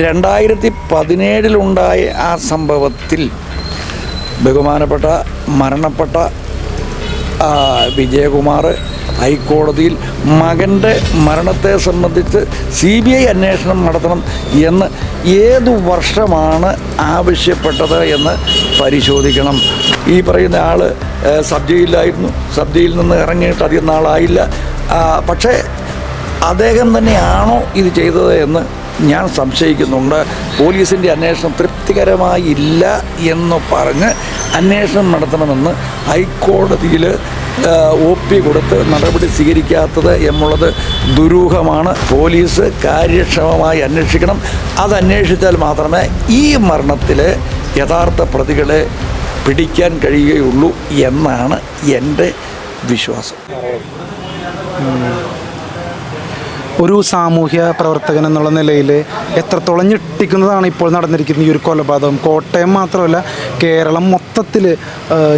രണ്ടായിരത്തി പതിനേഴിലുണ്ടായ ആ സംഭവത്തിൽ ബഹുമാനപ്പെട്ട മരണപ്പെട്ട വിജയകുമാർ ഹൈക്കോടതിയിൽ മകന്റെ മരണത്തെ സംബന്ധിച്ച് സി ബി ഐ അന്വേഷണം നടത്തണം എന്ന് ഏത് വർഷമാണ് ആവശ്യപ്പെട്ടത് എന്ന് പരിശോധിക്കണം. ഈ പറയുന്ന ആൾ സബ് ജയിലിലായിരുന്നു സബ് ജയിലിൽ നിന്ന് ഇറങ്ങിയിട്ട് അധികം നാളായില്ല. പക്ഷേ അദ്ദേഹം തന്നെയാണോ ഇത് ചെയ്തത് എന്ന് ഞാൻ സംശയിക്കുന്നുണ്ട്. പോലീസിന്റെ അന്വേഷണം തൃപ്തികരമായില്ല എന്ന് പറഞ്ഞ് അന്വേഷണം നടത്തണമെന്ന് ഹൈക്കോടതിയിൽ ഒ പി കൊടുത്ത് നടപടി സ്വീകരിക്കാത്തത് എന്നുള്ളത് ദുരൂഹമാണ്. പോലീസ് കാര്യക്ഷമമായി അന്വേഷിക്കണം. അത് അന്വേഷിച്ചാൽ മാത്രമേ ഈ മരണത്തിൽ യഥാർത്ഥ പ്രതികളെ പിടിക്കാൻ കഴിയുകയുള്ളൂ എന്നാണ് എന്റെ വിശ്വാസം. ഒരു സാമൂഹ്യ പ്രവർത്തകൻ എന്നുള്ള നിലയിൽ എത്രത്തോളം ഞെട്ടിക്കുന്നതാണ് ഇപ്പോൾ നടന്നിരിക്കുന്ന ഈ ഒരു കൊലപാതകം. കോട്ടയം മാത്രമല്ല കേരളം മൊത്തത്തിൽ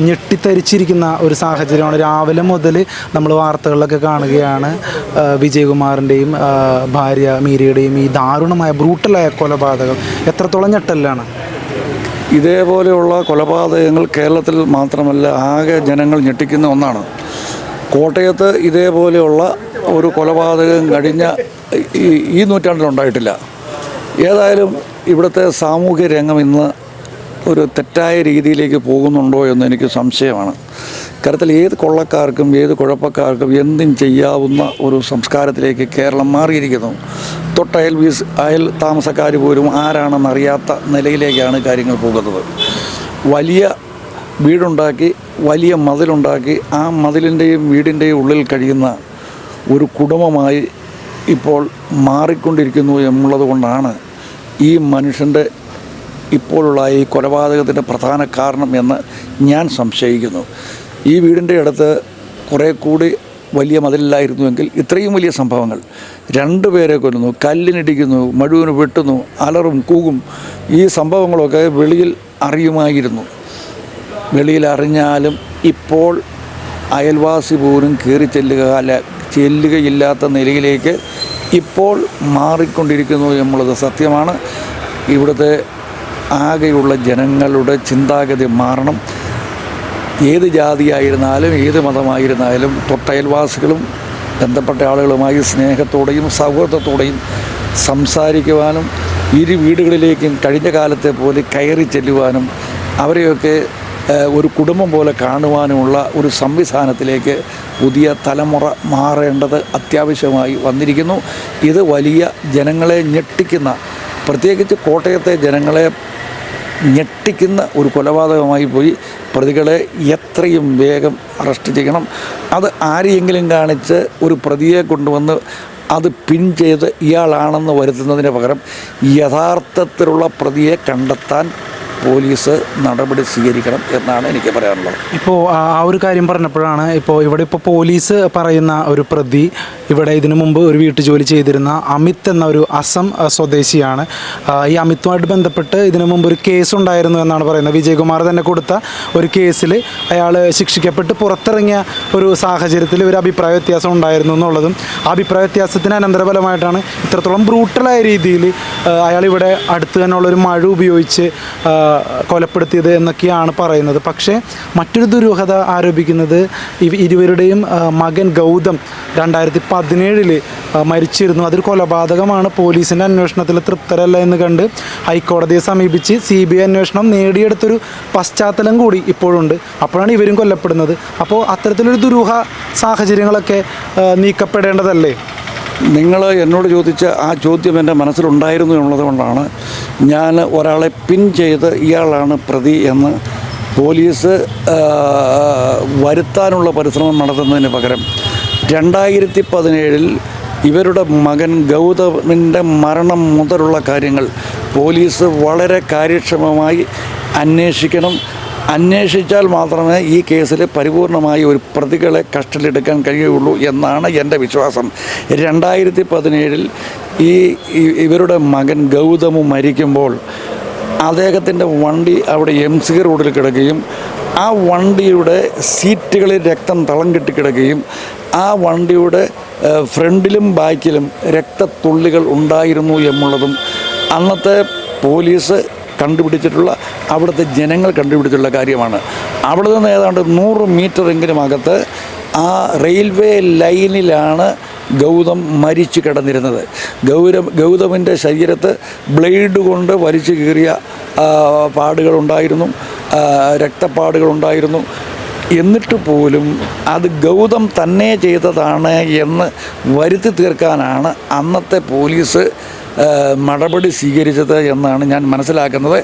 ഞെട്ടിത്തരിച്ചിരിക്കുന്ന ഒരു സാഹചര്യമാണ്. രാവിലെ മുതൽ നമ്മൾ വാർത്തകളിലൊക്കെ കാണുകയാണ് വിജയകുമാറിന്റെയും ഭാര്യ മീരയുടെയും ഈ ദാരുണമായ ബ്രൂട്ടലായ കൊലപാതകം. എത്രത്തോളം ഞെട്ടലാണ്? ഇതേപോലെയുള്ള കൊലപാതകങ്ങൾ കേരളത്തിൽ മാത്രമല്ല ആകെ ജനങ്ങൾ ഞെട്ടിക്കുന്ന ഒന്നാണ്. കോട്ടയത്ത് ഇതേപോലെയുള്ള ഒരു കൊലപാതകം കഴിഞ്ഞ ഈ ഈ നൂറ്റാണ്ടിലുണ്ടായിട്ടില്ല. ഏതായാലും ഇവിടുത്തെ സാമൂഹ്യ രംഗം ഇന്ന് ഒരു തെറ്റായ രീതിയിലേക്ക് പോകുന്നുണ്ടോ എന്ന് എനിക്ക് സംശയമാണ്. കാര്യത്തിൽ ഏത് കൊള്ളക്കാർക്കും ഏത് കുഴപ്പക്കാർക്കും എന്തും ചെയ്യാവുന്ന ഒരു സംസ്കാരത്തിലേക്ക് കേരളം മാറിയിരിക്കുന്നു. തൊട്ടയൽ വീസ് അയൽ താമസക്കാർ പോലും ആരാണെന്നറിയാത്ത നിലയിലേക്കാണ് കാര്യങ്ങൾ പോകുന്നത്. വലിയ വീടുണ്ടാക്കി വലിയ മതിലുണ്ടാക്കി ആ മതിലിന്റെയും വീടിന്റെയും ഉള്ളിൽ കഴിയുന്ന ഒരു കുടുംബമായി ഇപ്പോൾ മാറിക്കൊണ്ടിരിക്കുന്നു എന്നുള്ളത് കൊണ്ടാണ് ഈ മനുഷ്യന്റെ ഇപ്പോഴുള്ള ഈ കൊലപാതകത്തിന്റെ പ്രധാന കാരണം എന്ന് ഞാൻ സംശയിക്കുന്നു. ഈ വീടിന്റെ അടുത്ത് കുറേ കൂടി വലിയ മതിലില്ലായിരുന്നുവെങ്കിൽ ഇത്രയും വലിയ സംഭവങ്ങൾ. രണ്ടു പേരെ കൊല്ലുന്നു കല്ലിനിടിക്കുന്നു മഴുവിന് വെട്ടുന്നു അലറും കൂകും ഈ സംഭവങ്ങളൊക്കെ വെളിയിൽ അറിയുമായിരുന്നു. വെളിയിൽ അറിഞ്ഞാലും ഇപ്പോൾ അയൽവാസി പോലും കയറി ചെല്ലുക അല്ല ചെല്ലുകയില്ലാത്ത നിലയിലേക്ക് ഇപ്പോൾ മാറിക്കൊണ്ടിരിക്കുന്നു എന്നുള്ളത് സത്യമാണ്. ഇവിടുത്തെ ആകെയുള്ള ജനങ്ങളുടെ ചിന്താഗതി മാറണം. ഏത് ജാതിയായിരുന്നാലും ഏത് മതമായിരുന്നാലും തൊട്ടയൽവാസികളും ബന്ധപ്പെട്ട ആളുകളുമായി സ്നേഹത്തോടെയും സൗഹൃദത്തോടെയും സംസാരിക്കുവാനും ഇരു വീടുകളിലേക്കും കഴിഞ്ഞ കാലത്തെ പോലെ കയറി ചെല്ലുവാനും അവരെയൊക്കെ ഒരു കുടുംബം പോലെ കാണുവാനുമുള്ള ഒരു സംവിധാനത്തിലേക്ക് പുതിയ തലമുറ മാറേണ്ടത് അത്യാവശ്യമായി വന്നിരിക്കുന്നു. ഇത് വലിയ ജനങ്ങളെ ഞെട്ടിക്കുന്ന പ്രത്യേകിച്ച് കോട്ടയത്തെ ജനങ്ങളെ ഞെട്ടിക്കുന്ന ഒരു കൊലപാതകമായി പോയി. പ്രതികളെ എത്രയും വേഗം അറസ്റ്റ് ചെയ്യണം. അത് ആരെയെങ്കിലും കാണിച്ച് ഒരു പ്രതിയെ കൊണ്ടുവന്ന് അത് പിൻ ചെയ്ത് ഇയാളാണെന്ന് വരുത്തുന്നതിന് പകരം യഥാർത്ഥത്തിലുള്ള പ്രതിയെ കണ്ടെത്താൻ പോലീസ് നടപടി സ്വീകരിക്കണം എന്നാണ് എനിക്ക് പറയാനുള്ളത്. ഇപ്പോൾ ആ ഒരു കാര്യം പറഞ്ഞപ്പോഴാണ് ഇപ്പോൾ ഇവിടെ ഇപ്പോൾ പോലീസ് പറയുന്ന ഒരു പ്രതി ഇവിടെ ഇതിനു മുമ്പ് ഒരു വീട്ടു ജോലി ചെയ്തിരുന്ന അമിത് എന്ന ഒരു അസം സ്വദേശിയാണ്. ഈ അമിത്തുമായിട്ട് ബന്ധപ്പെട്ട് ഇതിനു മുമ്പ് ഒരു കേസ് ഉണ്ടായിരുന്നു എന്നാണ് പറയുന്നത്. വിജയകുമാർ തന്നെ കൊടുത്ത ഒരു കേസിൽ അയാൾ ശിക്ഷിക്കപ്പെട്ട് പുറത്തിറങ്ങിയ ഒരു സാഹചര്യത്തിൽ ഒരു അഭിപ്രായ വ്യത്യാസം ഉണ്ടായിരുന്നു എന്നുള്ളതും ആ അഭിപ്രായ വ്യത്യാസത്തിന് അനന്തരഫലമായിട്ടാണ് ഇത്രത്തോളം ബ്രൂട്ടലായ രീതിയിൽ അയാൾ ഇവിടെ അടുത്ത് തന്നെയുള്ള ഒരു മഴ ഉപയോഗിച്ച് കൊലപ്പെടുത്തിയത് എന്നൊക്കെയാണ് പറയുന്നത്. പക്ഷേ മറ്റൊരു ദുരൂഹത ആരോപിക്കുന്നത് ഇരുവരുടെയും മകൻ ഗൗതം രണ്ടായിരത്തി പതിനേഴിൽ മരിച്ചിരുന്നു. അതൊരു കൊലപാതകമാണ്. പോലീസിന്റെ അന്വേഷണത്തിൽ തൃപ്തരല്ല എന്ന് കണ്ട് ഹൈക്കോടതിയെ സമീപിച്ച് സി ബി ഐ അന്വേഷണം നേടിയെടുത്തൊരു പശ്ചാത്തലം കൂടി ഇപ്പോഴുണ്ട്. അപ്പോഴാണ് ഇവരും കൊല്ലപ്പെടുന്നത്. അപ്പോൾ അത്തരത്തിലൊരു ദുരൂഹ സാഹചര്യങ്ങളൊക്കെ നീക്കപ്പെടേണ്ടതല്ലേ? നിങ്ങൾ എന്നോട് ചോദിച്ച ആ ചോദ്യം എന്റെ മനസ്സിലുണ്ടായിരുന്നു എന്നുള്ളത് കൊണ്ടാണ് ഞാൻ ഒരാളെ പിൻ ചെയ്ത് ഇയാളാണ് പ്രതി എന്ന് പോലീസ് വരുത്താനുള്ള പരിശ്രമം നടത്തുന്നതിന് പകരം രണ്ടായിരത്തി പതിനേഴിൽ ഇവരുടെ മകൻ ഗൗതമിന്റെ മരണം മുതലുള്ള കാര്യങ്ങൾ പോലീസ് വളരെ കാര്യക്ഷമമായി അന്വേഷിക്കണം. അന്വേഷിച്ചാൽ മാത്രമേ ഈ കേസിൽ പരിപൂർണമായി ഒരു പ്രതികളെ കസ്റ്റഡിയിലെടുക്കാൻ കഴിയുള്ളൂ എന്നാണ് എന്റെ വിശ്വാസം. രണ്ടായിരത്തി പതിനേഴിൽ ഈ ഇവരുടെ മകൻ ഗൗതമു മരിക്കുമ്പോൾ അദ്ദേഹത്തിന്റെ വണ്ടി അവിടെ എം സി റോഡിൽ കിടക്കുകയും ആ വണ്ടിയുടെ സീറ്റുകളിൽ രക്തം തളം കെട്ടി കിടക്കുകയും ആ വണ്ടിയുടെ ഫ്രണ്ടിലും ബാക്കിലും രക്തത്തുള്ളികൾ ഉണ്ടായിരുന്നു എന്നുള്ളതും അന്നത്തെ പോലീസ് കണ്ടുപിടിച്ചിട്ടുള്ള അവിടുത്തെ ജനങ്ങൾ കണ്ടുപിടിച്ചിട്ടുള്ള കാര്യമാണ്. അവിടെ നിന്ന് ഏതാണ്ട് നൂറ് മീറ്ററെങ്കിലും അകത്ത് ആ റെയിൽവേ ലൈനിലാണ് ഗൗതം മരിച്ചു കിടന്നിരുന്നത്. ഗൗരം ഗൗതമിന്റെ ശരീരത്ത് ബ്ലേഡ് കൊണ്ട് വലിച്ചു കീറിയ പാടുകളുണ്ടായിരുന്നു രക്തപ്പാടുകളുണ്ടായിരുന്നു. എന്നിട്ട് പോലും അത് ഗൗതം തന്നെ ചെയ്തതാണ് എന്ന് വരുത്തി തീർക്കാനാണ് അന്നത്തെ പോലീസ് നടപടി സ്വീകരിച്ചത് എന്നാണ് ഞാൻ മനസ്സിലാക്കുന്നത്.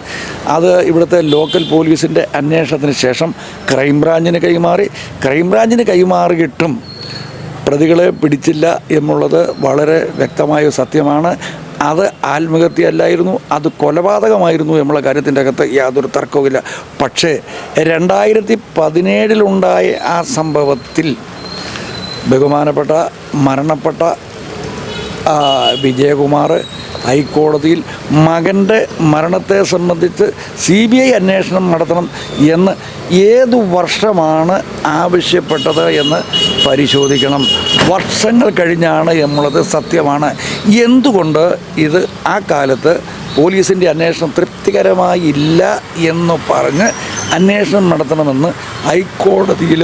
അത് ഇവിടുത്തെ ലോക്കൽ പോലീസിന്റെ അന്വേഷണത്തിന് ശേഷം ക്രൈംബ്രാഞ്ചിന് കൈമാറി. ക്രൈംബ്രാഞ്ചിന് കൈമാറിയിട്ടും പ്രതികളെ പിടിച്ചില്ല എന്നുള്ളത് വളരെ വ്യക്തമായ സത്യമാണ്. അത് ആത്മഹത്യയല്ലായിരുന്നു അത് കൊലപാതകമായിരുന്നു എന്നുള്ള കാര്യത്തിന്റെ അകത്ത് യാതൊരു തർക്കവുമില്ല പക്ഷേ രണ്ടായിരത്തി പതിനേഴിലുണ്ടായ ആ സംഭവത്തിൽ ബഹുമാനപ്പെട്ട മരണപ്പെട്ട വിജയകുമാർ ഹൈക്കോടതിയിൽ മകന്റെ മരണത്തെ സംബന്ധിച്ച് സി ബി ഐ അന്വേഷണം നടത്തണം എന്ന് ഏതു വർഷമാണ് ആവശ്യപ്പെട്ടത് എന്ന് പരിശോധിക്കണം. വർഷങ്ങൾ കഴിഞ്ഞാണ് എന്നുള്ളത് സത്യമാണ്. എന്തുകൊണ്ട് ഇത് ആ കാലത്ത് പോലീസിന്റെ അന്വേഷണം തൃപ്തികരമായില്ല എന്ന് പറഞ്ഞ് അന്വേഷണം നടത്തണമെന്ന് ഹൈക്കോടതിയിൽ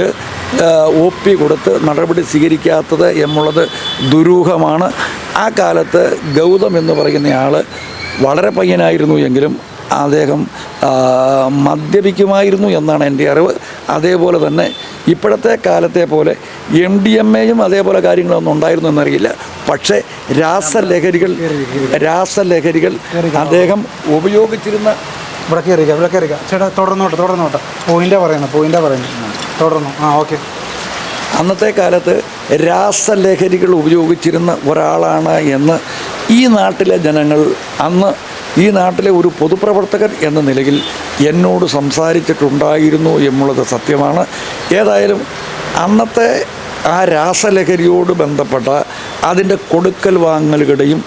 ഒ പി കൊടുത്ത് നടപടി സ്വീകരിക്കാത്തത് എന്നുള്ളത് ദുരൂഹമാണ്. ആ കാലത്ത് ഗൗതം എന്ന് പറയുന്നയാൾ വളരെ പയ്യനായിരുന്നു എങ്കിലും അദ്ദേഹം മദ്യപിക്കുമായിരുന്നു എന്നാണ് എന്റെ അറിവ്. അതേപോലെ തന്നെ ഇപ്പോഴത്തെ കാലത്തെ പോലെ എം ഡി എം എയും അതേപോലെ കാര്യങ്ങളൊന്നും ഉണ്ടായിരുന്നു എന്നറിയില്ല. പക്ഷേ രാസലഹരികൾ രാസലഹരികൾ അദ്ദേഹം ഉപയോഗിച്ചിരുന്ന ഇവിടെ കയറിക്കാം ഇവിടെ ചേട്ടാ തുടർന്നോട്ടെ തുടർന്നോട്ടെ പോയിന്റെ പറയുന്നത് പോയിന്റെ പറയുന്നത്. തുടർന്നു. ആ ഓക്കെ. അന്നത്തെ കാലത്ത് രാസലഹരികൾ ഉപയോഗിച്ചിരുന്ന ഒരാളാണ് എന്ന് ഈ നാട്ടിലെ ജനങ്ങൾ അന്ന് ഈ നാട്ടിലെ ഒരു പൊതുപ്രവർത്തകൻ എന്ന നിലയിൽ എന്നോട് സംസാരിച്ചിട്ടുണ്ടായിരുന്നു എന്നുള്ളത് സത്യമാണ്. ഏതായാലും അന്നത്തെ ആ രാസലഹരിയോട് ബന്ധപ്പെട്ട അതിന്റെ കൊടുക്കൽ വാങ്ങലുകളുടെയും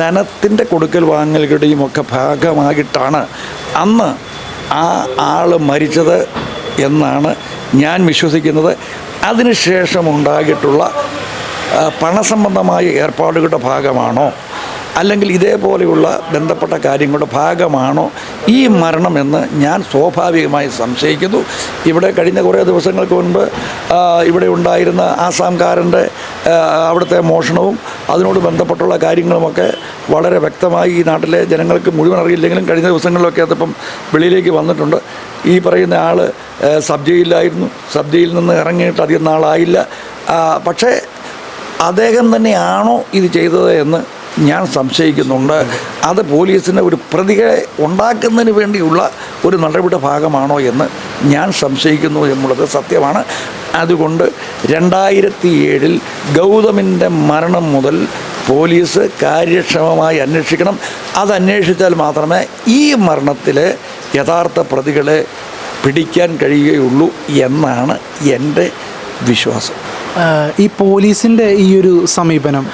ധനത്തിന്റെ കൊടുക്കൽ വാങ്ങലുകളുടെയും ഒക്കെ ഭാഗമായിട്ടാണ് അന്ന് ആ ആൾ മരിച്ചത് എന്നാണ് ഞാൻ വിശ്വസിക്കുന്നത്. അതിനുശേഷം ഉണ്ടായിട്ടുള്ള പണസംബന്ധമായ ഏർപ്പാടുകളുടെ ഭാഗമാണോ അല്ലെങ്കിൽ ഇതേപോലെയുള്ള ബന്ധപ്പെട്ട കാര്യങ്ങളുടെ ഭാഗമാണോ ഈ മരണമെന്ന് ഞാൻ സ്വാഭാവികമായി സംശയിക്കുന്നു. ഇവിടെ കഴിഞ്ഞ കുറേ ദിവസങ്ങൾക്ക് മുൻപ് ഇവിടെ ഉണ്ടായിരുന്ന ആസാംകാരന്റെ അവിടുത്തെ മോഷണവും അതിനോട് ബന്ധപ്പെട്ടുള്ള കാര്യങ്ങളുമൊക്കെ വളരെ വ്യക്തമായി ഈ നാട്ടിലെ ജനങ്ങൾക്ക് മുഴുവൻ അറിയില്ലെങ്കിലും കഴിഞ്ഞ ദിവസങ്ങളിലൊക്കെ അതിപ്പം വെളിയിലേക്ക് വന്നിട്ടുണ്ട്. ഈ പറയുന്ന ആൾ സബ് ജയിലിലായിരുന്നു സബ് ജയിലിൽ നിന്ന് ഇറങ്ങിയിട്ട് അധികം നാളായില്ല. പക്ഷേ അദ്ദേഹം തന്നെയാണോ ഇത് ചെയ്തത് എന്ന് ഞാൻ സംശയിക്കുന്നുണ്ട്. അത് പോലീസിന് ഒരു പ്രതികളെ ഉണ്ടാക്കുന്നതിന് വേണ്ടിയുള്ള ഒരു നടപടിയുടെ ഭാഗമാണോ എന്ന് ഞാൻ സംശയിക്കുന്നു എന്നുള്ളത് സത്യമാണ്. അതുകൊണ്ട് രണ്ടായിരത്തി ഏഴിൽ ഗൗതമിന്റെ മരണം മുതൽ പോലീസ് കാര്യക്ഷമമായി അന്വേഷിക്കണം. അത് അന്വേഷിച്ചാൽ മാത്രമേ ഈ മരണത്തിൽ യഥാർത്ഥ പ്രതികളെ പിടിക്കാൻ കഴിയുകയുള്ളൂ എന്നാണ് എന്റെ വിശ്വാസം. ഈ പോലീസിന്റെ ഈ ഒരു സമീപനം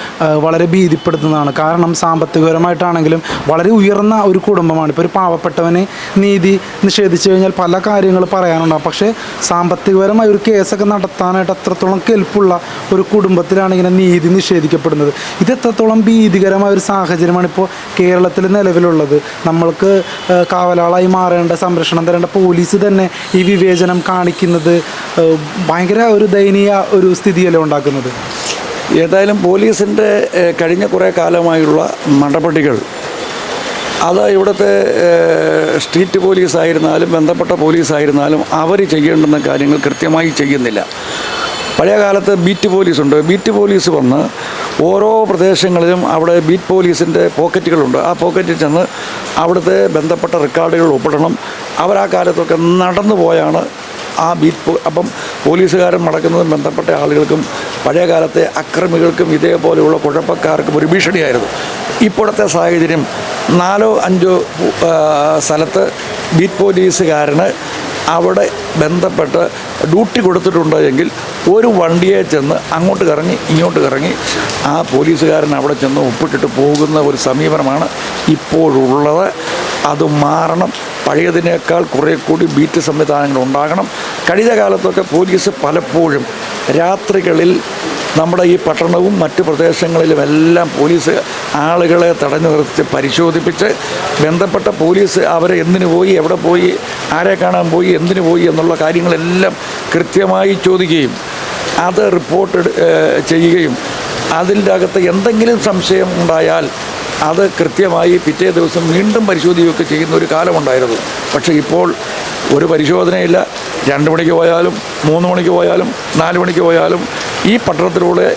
വളരെ ഭീതിപ്പെടുത്തുന്നതാണ്. കാരണം സാമ്പത്തികപരമായിട്ടാണെങ്കിലും വളരെ ഉയർന്ന ഒരു കുടുംബമാണ്. ഇപ്പോൾ ഒരു പാവപ്പെട്ടവനെ നീതി നിഷേധിച്ചു കഴിഞ്ഞാൽ പല കാര്യങ്ങൾ പറയാനുണ്ടാകും പക്ഷേ സാമ്പത്തികപരമായ ഒരു കേസൊക്കെ നടത്താനായിട്ട് അത്രത്തോളം കെൽപ്പുള്ള ഒരു കുടുംബത്തിലാണ് ഇങ്ങനെ നീതി നിഷേധിക്കപ്പെടുന്നത്. ഇത് എത്രത്തോളം ഭീതികരമായ ഒരു സാഹചര്യമാണ് ഇപ്പോൾ കേരളത്തിൽ നിലവിലുള്ളത്. നമ്മൾക്ക് കാവലാളായി മാറേണ്ട സംരക്ഷണം തരേണ്ട പോലീസ് തന്നെ ഈ വിവേചനം കാണിക്കുന്നത് ഭയങ്കര ഒരു ദയനീയ ഒരു സ്ഥിതിയല്ലേ ഉണ്ടാക്കുന്നത്? ഏതായാലും പോലീസിന്റെ കഴിഞ്ഞ കുറേ കാലമായുള്ള നടപടികൾ അത് ഇവിടുത്തെ സ്ട്രീറ്റ് പോലീസ് ആയിരുന്നാലും ബന്ധപ്പെട്ട പോലീസ് ആയിരുന്നാലും അവർ ചെയ്യേണ്ടുന്ന കാര്യങ്ങൾ കൃത്യമായി ചെയ്യുന്നില്ല. പഴയ കാലത്ത് ബീറ്റ് പോലീസുണ്ട് ബീറ്റ് പോലീസ് വന്ന് ഓരോ പ്രദേശങ്ങളിലും അവിടെ ബീറ്റ് പോലീസിന്റെ പോക്കറ്റുകളുണ്ട്. ആ പോക്കറ്റിൽ ചെന്ന് അവിടുത്തെ ബന്ധപ്പെട്ട റെക്കോർഡുകൾ ഒപ്പിടണം. അവർ ആ കാലത്തൊക്കെ നടന്നു പോയാണ് ആ ബീറ്റ് അപ്പം പോലീസുകാരൻ നടക്കുന്നതും ബന്ധപ്പെട്ട ആളുകൾക്കും പഴയ കാലത്തെ അക്രമികൾക്കും ഇതേപോലെയുള്ള കുഴപ്പക്കാർക്കും ഒരു ഭീഷണിയായിരുന്നു. ഇപ്പോഴത്തെ സാഹചര്യം നാലോ അഞ്ചോ സ്ഥലത്ത് ബീറ്റ് പോലീസുകാരന് അവിടെ ബന്ധപ്പെട്ട് ഡ്യൂട്ടി കൊടുത്തിട്ടുണ്ട് എങ്കിൽ ഒരു വണ്ടിയെ ചെന്ന് അങ്ങോട്ട് കറങ്ങി ഇങ്ങോട്ട് കറങ്ങി ആ പോലീസുകാരൻ അവിടെ ചെന്ന് ഒപ്പിട്ടിട്ട് പോകുന്ന ഒരു സമീപനമാണ് ഇപ്പോഴുള്ളത്. അത് മാറണം. പഴയതിനേക്കാൾ കുറേ കൂടി ബീറ്റ് സംവിധാനങ്ങൾ ഉണ്ടാകണം. കഴിഞ്ഞ കാലത്തൊക്കെ പോലീസ് പലപ്പോഴും രാത്രികളിൽ നമ്മുടെ ഈ പട്ടണവും മറ്റ് പ്രദേശങ്ങളിലുമെല്ലാം പോലീസ് ആളുകളെ തടഞ്ഞു നിർത്തി പരിശോധിപ്പിച്ച് ബന്ധപ്പെട്ട പോലീസ് അവരെ എന്തിനു പോയി എവിടെ പോയി ആരെ കാണാൻ പോയി എന്തിനു പോയി എന്നുള്ള കാര്യങ്ങളെല്ലാം കൃത്യമായി ചോദിക്കുകയും അത് റിപ്പോർട്ട് ചെയ്യുകയും അതിന്റെ അകത്ത് എന്തെങ്കിലും സംശയം ഉണ്ടായാൽ അത് കൃത്യമായി പിറ്റേ ദിവസം വീണ്ടും പരിശോധിക്കുകയൊക്കെ ചെയ്യുന്ന ഒരു കാലമുണ്ടായിരുന്നു. പക്ഷേ ഇപ്പോൾ ഒരു പരിശോധനയില്ല. രണ്ട് മണിക്ക് പോയാലും മൂന്ന് മണിക്ക് പോയാലും നാല് മണിക്ക് പോയാലും ഈ പട്ടണത്തിലൂടെ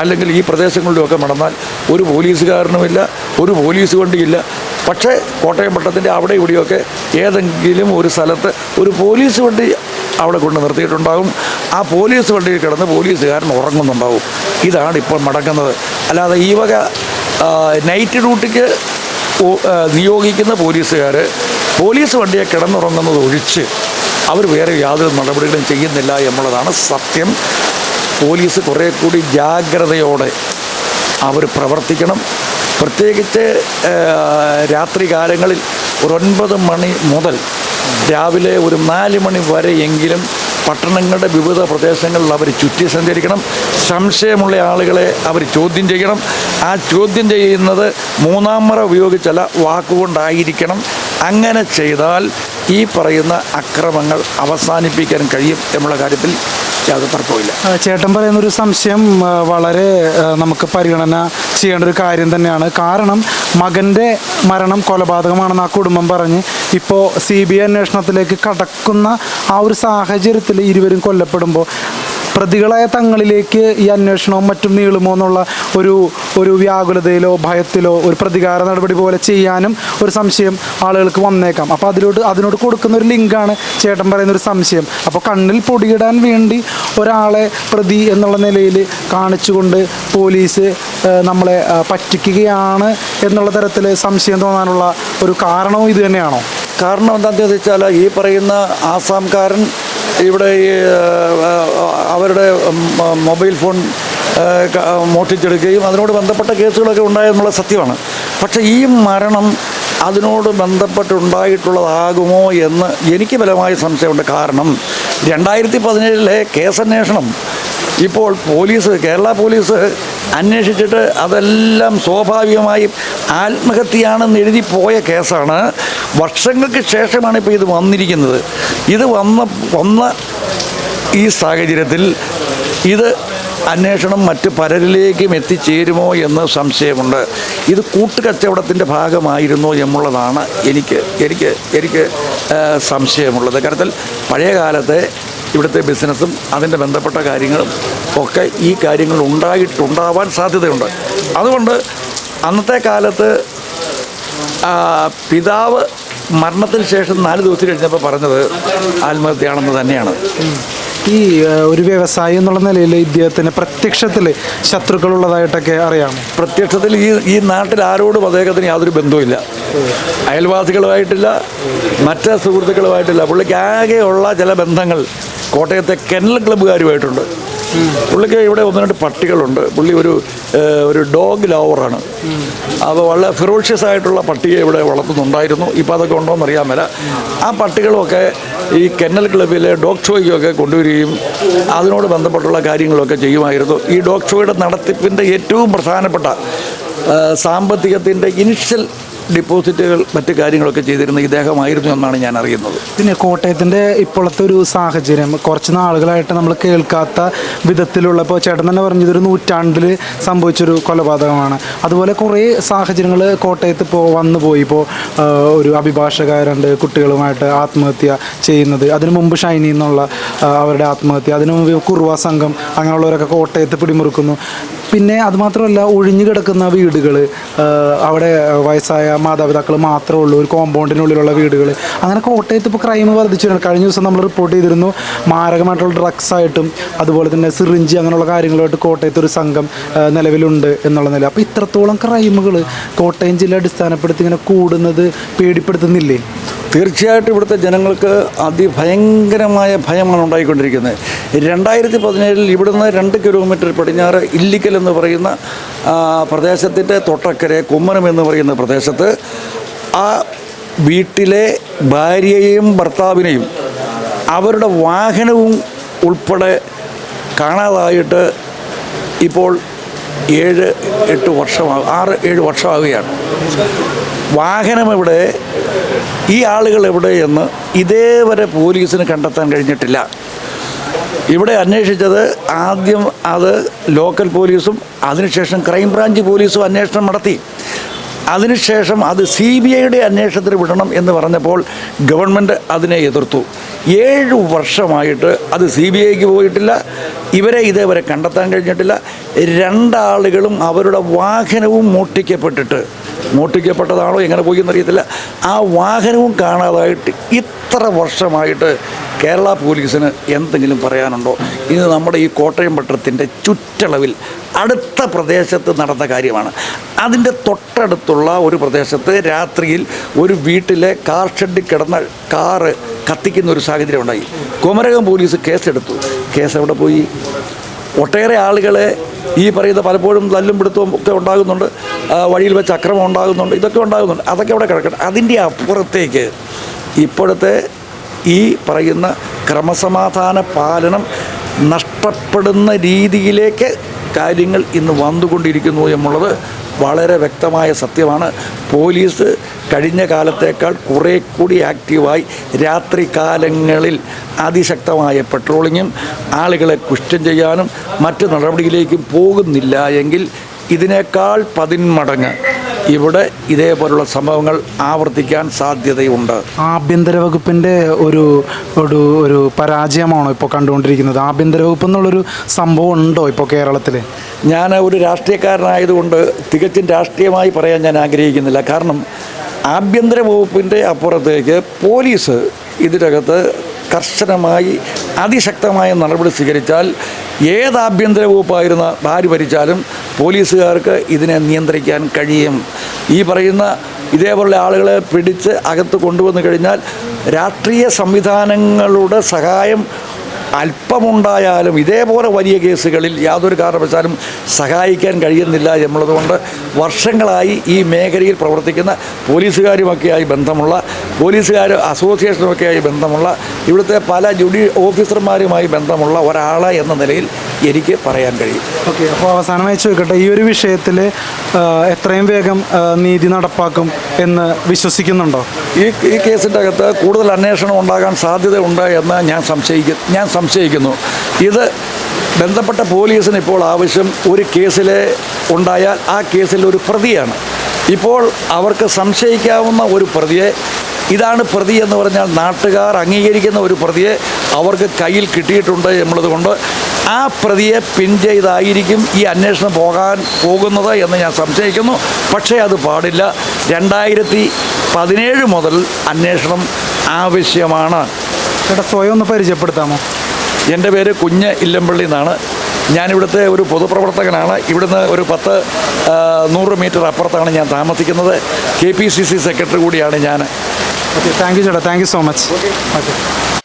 അല്ലെങ്കിൽ ഈ പ്രദേശങ്ങളിലുമൊക്കെ നടന്നാൽ ഒരു പോലീസുകാരനുമില്ല ഒരു പോലീസ് വണ്ടിയില്ല പക്ഷേ കോട്ടയം പട്ടണത്തിന്റെ അവിടെ ഇവിടെയൊക്കെ ഏതെങ്കിലും ഒരു സ്ഥലത്ത് ഒരു പോലീസ് വണ്ടി അവിടെ കൊണ്ട് നിർത്തിയിട്ടുണ്ടാകും. ആ പോലീസ് വണ്ടിയിൽ കിടന്ന് പോലീസുകാരൻ ഉറങ്ങുന്നുണ്ടാവും ഇതാണ് ഇപ്പോൾ നടക്കുന്നത്. അല്ലാതെ ഈ വക നൈറ്റ് ഡ്യൂട്ടിക്ക് നിയോഗിക്കുന്ന പോലീസുകാർ പോലീസ് വണ്ടിയെ കിടന്നുറങ്ങുന്നത് ഒഴിച്ച് അവർ വേറെ യാതൊരു നടപടികളും ചെയ്യുന്നില്ല എന്നുള്ളതാണ് സത്യം. പോലീസ് കുറേ കൂടി ജാഗ്രതയോടെ അവർ പ്രവർത്തിക്കണം. പ്രത്യേകിച്ച് രാത്രി കാലങ്ങളിൽ ഒരു ഒൻപത് മണി മുതൽ രാവിലെ ഒരു നാല് മണി വരെയെങ്കിലും പട്ടണങ്ങളുടെ വിവിധ പ്രദേശങ്ങളിൽ അവർ ചുറ്റി സഞ്ചരിക്കണം. സംശയമുള്ള ആളുകളെ അവർ ചോദ്യം ചെയ്യണം. ആ ചോദ്യം ചെയ്യുന്നത് മൂന്നാം മുറ ഉപയോഗിച്ചല്ല വാക്കുകൊണ്ടായിരിക്കണം. അങ്ങനെ ചെയ്താൽ ഈ പറയുന്ന അക്രമങ്ങൾ അവസാനിപ്പിക്കാൻ കഴിയും എന്നുള്ള കാര്യത്തിൽ തർക്കവുമില്ല ചേട്ടൻ പറയുന്ന ഒരു സംശയം വളരെ നമുക്ക് പരിഗണന ചെയ്യേണ്ട ഒരു കാര്യം തന്നെയാണ്. കാരണം മകന്റെ മരണം കൊലപാതകമാണെന്ന് ആ കുടുംബം പറഞ്ഞ് ഇപ്പോൾ സി ബി ഐ അന്വേഷണത്തിലേക്ക് കടക്കുന്ന ആ ഒരു സാഹചര്യത്തിൽ ഇരുവരും കൊല്ലപ്പെടുമ്പോൾ പ്രതികളായ തങ്ങളിലേക്ക് ഈ അന്വേഷണവും മറ്റും നീളുമോ എന്നുള്ള ഒരു ഒരു വ്യാകുലതയിലോ ഭയത്തിലോ ഒരു പ്രതികാര നടപടി പോലെ ചെയ്യാനും ഒരു സംശയം ആളുകൾക്ക് വന്നേക്കാം. അപ്പോൾ അതിലോട്ട് അതിനോട് കൊടുക്കുന്ന ഒരു ലിങ്കാണ് ചേട്ടൻ പറയുന്ന ഒരു സംശയം. അപ്പോൾ കണ്ണിൽ പൊടിയിടാൻ വേണ്ടി ഒരാളെ പ്രതി എന്നുള്ള നിലയിൽ കാണിച്ചുകൊണ്ട് പോലീസ് നമ്മളെ പറ്റിക്കുകയാണ് എന്നുള്ള തരത്തിൽ സംശയം തോന്നാനുള്ള ഒരു കാരണവും ഇത് തന്നെയാണോ? കാരണം എന്താണെന്ന് ചോദിച്ചാൽ ഈ പറയുന്ന ആസാംകാരൻ ഇവിടെ ഈ അവരുടെ മൊബൈൽ ഫോൺ മോഷ്ടിച്ചെടുക്കുകയും അതിനോട് ബന്ധപ്പെട്ട കേസുകളൊക്കെ ഉണ്ടായെന്നുള്ള സത്യമാണ്. പക്ഷേ ഈ മരണം അതിനോട് ബന്ധപ്പെട്ടുണ്ടായിട്ടുള്ളതാകുമോ എന്ന് എനിക്ക് ബലമായ സംശയമുണ്ട്. കാരണം രണ്ടായിരത്തി പതിനേഴിലെ കേസന്വേഷണം ഇപ്പോൾ പോലീസ് കേരള പോലീസ് അന്വേഷിച്ചിട്ട് അതെല്ലാം സ്വാഭാവികമായും ആത്മഹത്യയാണെന്ന് എഴുതി പോയ കേസാണ്. വർഷങ്ങൾക്ക് ശേഷമാണ് ഇപ്പോൾ ഇത് വന്നിരിക്കുന്നത്. ഇത് വന്ന വന്ന ഈ സാഹചര്യത്തിൽ ഇത് അന്വേഷണം മറ്റ് പലരിലേക്കും എത്തിച്ചേരുമോ എന്ന് സംശയമുണ്ട്. ഇത് കൂട്ടുകച്ചവടത്തിന്റെ ഭാഗമായിരുന്നോ എന്നുള്ളതാണ് എനിക്ക് എനിക്ക് എനിക്ക് സംശയമുള്ളത്. കാര്യത്തിൽ പഴയ കാലത്തെ ഇവിടുത്തെ ബിസിനസ്സും അതിന്റെ ബന്ധപ്പെട്ട കാര്യങ്ങളും ഒക്കെ ഈ കാര്യങ്ങൾ ഉണ്ടായിട്ടുണ്ടാവാൻ സാധ്യതയുണ്ട്. അതുകൊണ്ട് അന്നത്തെ കാലത്ത് പിതാവ് മരണത്തിന് ശേഷം നാല് ദിവസം കഴിഞ്ഞപ്പോൾ പറഞ്ഞത് ആത്മഹത്യയാണെന്ന് തന്നെയാണ്. ഈ ഒരു വ്യവസായി എന്നുള്ള നിലയിൽ ഇദ്ദേഹത്തിന് പ്രത്യക്ഷത്തിൽ ശത്രുക്കളുള്ളതായിട്ടൊക്കെ അറിയാം. പ്രത്യക്ഷത്തിൽ ഈ ഈ നാട്ടിൽ ആരോടും അദ്ദേഹത്തിന് യാതൊരു ബന്ധവുമില്ല. അയൽവാസികളുമായിട്ടില്ല മറ്റ് സുഹൃത്തുക്കളുമായിട്ടില്ല. പുള്ളിക്ക് ആകെയുള്ള ചില ബന്ധങ്ങൾ കോട്ടയത്തെ കെന്നൽ ക്ലബ്ബുകാരുമായിട്ടുണ്ട് പുള്ളിക്ക് ഇവിടെ ഒന്ന് രണ്ട് പട്ടികളുണ്ട്. പുള്ളി ഒരു ഒരു ഡോഗ് ലവറാണ് അപ്പോൾ വളരെ ഫിറോഷ്യസ് ആയിട്ടുള്ള പട്ടിയെ ഇവിടെ വളർത്തുന്നുണ്ടായിരുന്നു. ഇപ്പോൾ അതൊക്കെ ഉണ്ടോ എന്ന് അറിയാൻ മേല ആ പട്ടികളൊക്കെ ഈ കെന്നൽ ക്ലബ്ബിലെ ഡോഗ് ഷോയ്ക്കൊക്കെ കൊണ്ടുവരികയും അതിനോട് ബന്ധപ്പെട്ടുള്ള കാര്യങ്ങളൊക്കെ ചെയ്യുമായിരുന്നു. ഈ ഡോഗ് ഷോയുടെ നടത്തിപ്പിന്റെ ഏറ്റവും പ്രധാനപ്പെട്ട സാമ്പത്തികത്തിന്റെ ഇനിഷ്യൽ ഡിപ്പോസിറ്റുകൾ മറ്റു കാര്യങ്ങളൊക്കെ ചെയ്തിരുന്ന ഇദ്ദേഹമായിരുന്നു എന്നാണ് ഞാൻ അറിയുന്നത്. പിന്നെ കോട്ടയത്തിന്റെ ഇപ്പോഴത്തെ ഒരു സാഹചര്യം കുറച്ച് നാളുകളായിട്ട് നമ്മൾ കേൾക്കാത്ത വിധത്തിലുള്ള ഇപ്പോൾ ചേട്ടൻ തന്നെ പറഞ്ഞത് ഒരു നൂറ്റാണ്ടിൽ സംഭവിച്ചൊരു കൊലപാതകമാണ്. അതുപോലെ കുറേ സാഹചര്യങ്ങൾ കോട്ടയത്ത് ഇപ്പോൾ വന്നു പോയി. ഇപ്പോൾ ഒരു അഭിഭാഷകരുണ്ട് കുട്ടികളുമായിട്ട് ആത്മഹത്യ ചെയ്യുന്നത് അതിനു മുമ്പ് ഷൈനി എന്നുള്ള അവരുടെ ആത്മഹത്യ അതിനു മുമ്പ് കുറുവ സംഘം അങ്ങനെയുള്ളവരൊക്കെ കോട്ടയത്ത് പിടിമുറുക്കുന്നു. പിന്നെ അതുമാത്രമല്ല ഒഴിഞ്ഞു കിടക്കുന്ന വീടുകൾ അവിടെ വയസ്സായ മാതാപിതാക്കൾ മാത്രമേ ഉള്ളൂ ഒരു കോമ്പൗണ്ടിനുള്ളിലുള്ള വീടുകൾ അങ്ങനെ കോട്ടയത്ത് ഇപ്പോൾ ക്രൈം വർദ്ധിച്ചിട്ടുണ്ട്. കഴിഞ്ഞ ദിവസം നമ്മൾ റിപ്പോർട്ട് ചെയ്തിരുന്നു മാരകമായിട്ടുള്ള ഡ്രഗ്സ് ആയിട്ടും അതുപോലെ തന്നെ സിറിഞ്ച് അങ്ങനെയുള്ള കാര്യങ്ങളുമായിട്ട് കോട്ടയത്ത് ഒരു സംഘം നിലവിലുണ്ട് എന്നുള്ള നില. അപ്പോൾ ഇത്രത്തോളം ക്രൈമുകൾ കോട്ടയം ജില്ല അടിസ്ഥാനപ്പെടുത്തി ഇങ്ങനെ കൂടുന്നത് പേടിപ്പെടുത്തുന്നില്ലേ? തീർച്ചയായിട്ടും ഇവിടുത്തെ ജനങ്ങൾക്ക് അതിഭയങ്കരമായ ഭയമാണ് ഉണ്ടായിക്കൊണ്ടിരിക്കുന്നത്. രണ്ടായിരത്തി പതിനേഴിൽ ഇവിടുന്ന് രണ്ട് കിലോമീറ്റർ പടിഞ്ഞാറ് ഇല്ലിക്കൽ എന്ന് പറയുന്ന പ്രദേശത്തിന്റെ തൊട്ടക്കരെ കുമ്മനം എന്ന് പറയുന്ന പ്രദേശത്ത് ആ വീട്ടിലെ ഭാര്യയെയും ഭർത്താവിനെയും അവരുടെ വാഹനവും ഉൾപ്പെടെ കാണാതായിട്ട് ഇപ്പോൾ ഏഴ് എട്ട് വർഷമാകും ആറ് ഏഴ് വർഷമാവുകയാണ്. വാഹനം എവിടെ? ഈ ആളുകൾ എവിടെ എന്ന് ഇതേവരെ പോലീസിന് കണ്ടെത്താൻ കഴിഞ്ഞിട്ടില്ല. ഇവിടെ അന്വേഷിച്ചത് ആദ്യം അത് ലോക്കൽ പോലീസും അതിനുശേഷം ക്രൈംബ്രാഞ്ച് പോലീസും അന്വേഷണം നടത്തി. അതിനുശേഷം അത് സി ബി ഐയുടെ അന്വേഷണത്തിന് വിടണം എന്ന് പറഞ്ഞപ്പോൾ ഗവൺമെന്റ് അതിനെ എതിർത്തു. ഏഴ് വർഷമായിട്ട് അത് സി ബി ഐക്ക് പോയിട്ടില്ല ഇവരെ ഇതേവരെ കണ്ടെത്താൻ കഴിഞ്ഞിട്ടില്ല. രണ്ടാളുകളും അവരുടെ വാഹനവും മോഷ്ടിക്കപ്പെട്ടിട്ട് മോഷ്ടിക്കപ്പെട്ടതാണോ എങ്ങനെ പോയി എന്നറിയത്തില്ല. ആ വാഹനവും കാണാതായിട്ട് ഇത്ര വർഷമായിട്ട് കേരള പോലീസിന് എന്തെങ്കിലും പറയാനുണ്ടോ? ഇത് നമ്മുടെ ഈ കോട്ടയം പട്ടണത്തിന്റെ ചുറ്റളവിൽ അടുത്ത പ്രദേശത്ത് നടന്ന കാര്യമാണ്. അതിന്റെ തൊട്ടടുത്തുള്ള ഒരു പ്രദേശത്ത് രാത്രിയിൽ ഒരു വീട്ടിലെ കാർ ഷെഡിൽ കിടന്ന കാറ് കത്തിക്കുന്ന ഒരു സാഹചര്യം ഉണ്ടായി. കുമരകം പോലീസ് കേസെടുത്തു. കേസ് എവിടെ പോയി? ഒട്ടേറെ ആളുകളെ ഈ പറയുന്ന പലപ്പോഴും തല്ലും പിടുത്തവും ഒക്കെ ഉണ്ടാകുന്നുണ്ട്. വഴിയിൽ വെച്ച് അക്രമം ഉണ്ടാകുന്നുണ്ട്. ഇതൊക്കെ ഉണ്ടാകുന്നുണ്ട്. അതൊക്കെ അവിടെ കിടക്കട്ടെ അതിന്റെ അപ്പുറത്തേക്ക് ഇപ്പോഴത്തെ ഈ പറയുന്ന ക്രമസമാധാന പാലനം നഷ്ടപ്പെടുന്ന രീതിയിലേക്ക് കാര്യങ്ങൾ ഇന്ന് വന്നുകൊണ്ടിരിക്കുന്നു എന്നുള്ളത് വളരെ വ്യക്തമായ സത്യമാണ്. പോലീസ് കഴിഞ്ഞ കാലത്തേക്കാൾ കുറേ കൂടി ആക്റ്റീവായി രാത്രി കാലങ്ങളിൽ അതിശക്തമായ പെട്രോളിങ്ങും ആളുകളെ കുഷ്ഠം ചെയ്യാനും മറ്റ് നടപടിയിലേക്കും പോകുന്നില്ല എങ്കിൽ ഇതിനേക്കാൾ പതിന്മടങ്ങ് ഇവിടെ ഇതേപോലുള്ള സംഭവങ്ങൾ ആവർത്തിക്കാൻ സാധ്യതയുണ്ട്. ആഭ്യന്തര വകുപ്പിന്റെ ഒരു ഒരു ഒരു പരാജയമാണോ ഇപ്പോൾ കണ്ടുകൊണ്ടിരിക്കുന്നത്? ആഭ്യന്തര വകുപ്പ് എന്നുള്ളൊരു സംഭവം ഉണ്ടോ ഇപ്പോൾ കേരളത്തിൽ ഞാൻ ഒരു രാഷ്ട്രീയക്കാരനായതുകൊണ്ട് തികച്ചും രാഷ്ട്രീയമായി പറയാൻ ഞാൻ ആഗ്രഹിക്കുന്നില്ല. കാരണം ആഭ്യന്തര വകുപ്പിന്റെ അപ്പുറത്തേക്ക് പോലീസ് ഇതിനകത്ത് കർശനമായി അതിശക്തമായ നടപടി സ്വീകരിച്ചാൽ ഏത് ആഭ്യന്തര വകുപ്പായിരുന്ന ആര് ഭരിച്ചാലും പോലീസുകാർക്ക് ഇതിനെ നിയന്ത്രിക്കാൻ കഴിയും. ഈ പറയുന്ന ഇതേപോലുള്ള ആളുകളെ പിടിച്ച് അകത്ത് കൊണ്ടുവന്നു കഴിഞ്ഞാൽ രാഷ്ട്രീയ സംവിധാനങ്ങളുടെ സഹായം അല്പമുണ്ടായാലും ഇതേപോലെ വലിയ കേസുകളിൽ യാതൊരു കാരണവശാലും സഹായിക്കാൻ കഴിയുന്നില്ല എന്നുള്ളതുകൊണ്ട് വർഷങ്ങളായി ഈ മേഖലയിൽ പ്രവർത്തിക്കുന്ന പോലീസുകാരുമൊക്കെയായി ബന്ധമുള്ള പോലീസുകാർ അസോസിയേഷനുമൊക്കെയായി ബന്ധമുള്ള ഇവിടുത്തെ പല ജുഡി ഓഫീസർമാരുമായി ബന്ധമുള്ള ഒരാൾ എന്ന നിലയിൽ എനിക്ക് പറയാൻ കഴിയും. ഓക്കെ അപ്പോൾ അവസാനമായി ചോദിക്കട്ടെ ഈ ഒരു വിഷയത്തിൽ എത്രയും വേഗം നീതി നടപ്പാക്കും എന്ന് വിശ്വസിക്കുന്നുണ്ടോ? ഈ ഈ കേസിന്റെ അകത്ത് കൂടുതൽ അന്വേഷണം ഉണ്ടാകാൻ സാധ്യതയുണ്ട് എന്ന് ഞാൻ സംശയിക്കുന്നു ഞാൻ സംശയിക്കുന്നു. ഇത് ബന്ധപ്പെട്ട പോലീസിന് ഇപ്പോൾ ആവശ്യം ഒരു കേസിൽ ഉണ്ടായാൽ ആ കേസിൽ ഒരു പ്രതിയാണ്. ഇപ്പോൾ അവർക്ക് സംശയിക്കാവുന്ന ഒരു പ്രതിയെ ഇതാണ് പ്രതി എന്ന് പറഞ്ഞാൽ നാട്ടുകാർ അംഗീകരിക്കുന്ന ഒരു പ്രതിയെ അവർക്ക് കയ്യിൽ കിട്ടിയിട്ടുണ്ട് എന്നുള്ളത് കൊണ്ട് ആ പ്രതിയെ പിൻ ചെയ്തായിരിക്കും ഈ അന്വേഷണം പോകാൻ പോകുന്നത് എന്ന് ഞാൻ സംശയിക്കുന്നു. പക്ഷേ അത് പാടില്ല. രണ്ടായിരത്തി പതിനേഴ് മുതൽ അന്വേഷണം ആവശ്യമാണ്. ചേട്ടാ സ്വയം ഒന്ന് പരിചയപ്പെടുത്താമോ? എന്റെ പേര് കുഞ്ഞ് ഇല്ലമ്പള്ളി എന്നാണ്. ഞാനിവിടുത്തെ ഒരു പൊതുപ്രവർത്തകനാണ്. ഇവിടുന്ന് ഒരു പത്ത് നൂറ് മീറ്റർ അപ്പുറത്താണ് ഞാൻ താമസിക്കുന്നത്. K P C C secretary കൂടിയാണ് ഞാൻ. ഓക്കെ താങ്ക് യു ചേട്ടാ. Thank you so much okay